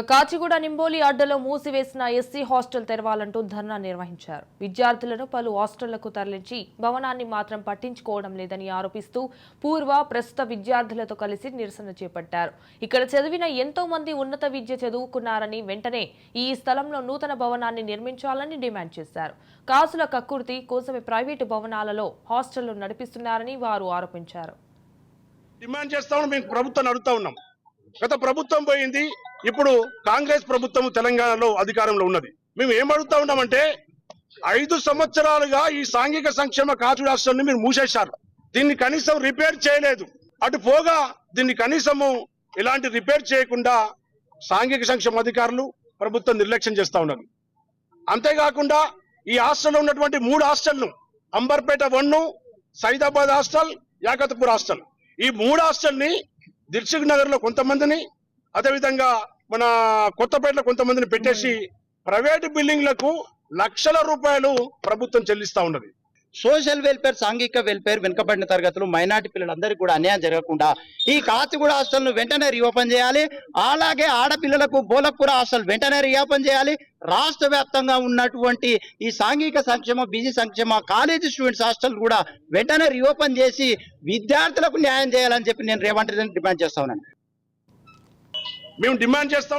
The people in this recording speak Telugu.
కాచిగూడ నింబోలి అడ్డలో మూసివేసిన ఎస్సీ హాస్టల్ తెరవాలంటూ ధర్నా నిర్వహించారు. విద్యార్థులను పలు హాస్టళ్ళకు తరలించి భవనాన్ని మాత్రం పట్టించుకోవడం లేదని ఆరోపిస్తూ పూర్వ ప్రస్తుత విద్యార్థులతో కలిసి నిరసన చేపట్టారు. ఇక్కడ చదివిన ఎంతో మంది ఉన్నత విద్య చదువుకున్నారని వెంటనే ఈ స్థలంలో నూతన భవనాన్ని నిర్మించాలని డిమాండ్ చేశారు. కాసుల కక్కుర్తి కోసమే ప్రైవేటు భవనాలలో హాస్టళ్ళు నడిపిస్తున్నారని వారు ఆరోపించారు. డిమాండ్ చేస్తా ఉన్నాం మేము ప్రభుత్వాన్ని అడుగుతా ఉన్నాం. గత ప్రభుత్వం పోయింది ఇప్పుడు కాంగ్రెస్ ప్రభుత్వం తెలంగాణలో అధికారంలో ఉన్నది. మేము ఏం అడుగుతా ఉన్నామంటే ఐదు సంవత్సరాలుగా ఈ సాంఘిక సంక్షేమ కాచు రాష్ట్రాన్ని మీరు మూసేశారు. దీన్ని కనీసం రిపేర్ చేయలేదు. అటు పోగా దీన్ని కనీసము ఇలాంటి రిపేర్ చేయకుండా సాంఘిక సంక్షేమ అధికారులు ప్రభుత్వం నిర్లక్ష్యం చేస్తా ఉన్నారు. అంతేకాకుండా ఈ హాస్టల్లో ఉన్నటువంటి మూడు హాస్టల్ను అంబర్పేట వన్ను సైదాబాద్ హాస్టల్ యాకత్పూర్ హాస్టల్. ఈ మూడు హాస్టల్ని దిల్సుఖ్ నగర్లో కొంతమందిని అదేవిధంగా మన కొత్తపేటలో కొంతమందిని పెట్టేసి ప్రైవేట్ బిల్డింగ్లకు లక్షల రూపాయలు ప్రభుత్వం చెల్లిస్తా ఉన్నది. సోషల్ వెల్ఫేర్ సాంఘిక వెల్ఫేర్ వెనుకబడిన తరగతులు మైనార్టీ పిల్లలందరికీ కూడా అన్యాయం జరగకుండా ఈ కాచిగూడ హాస్టల్ వెంటనే రీఓపెన్ చేయాలి. అలాగే ఆడపిల్లలకు బోలక్పుర హాస్టల్ వెంటనే రీఓపెన్ చేయాలి. రాష్ట్ర వ్యాప్తంగా ఉన్నటువంటి ఈ సాంఘిక సంక్షేమ బీసీ సంక్షేమ కాలేజీ స్టూడెంట్స్ హాస్టల్ కూడా వెంటనే రీఓపెన్ చేసి విద్యార్థులకు న్యాయం చేయాలని చెప్పి నేను రేవంత్ రెడ్డిని డిమాండ్ చేస్తా ఉన్నాను. మేము డిమాండ్ చేస్తా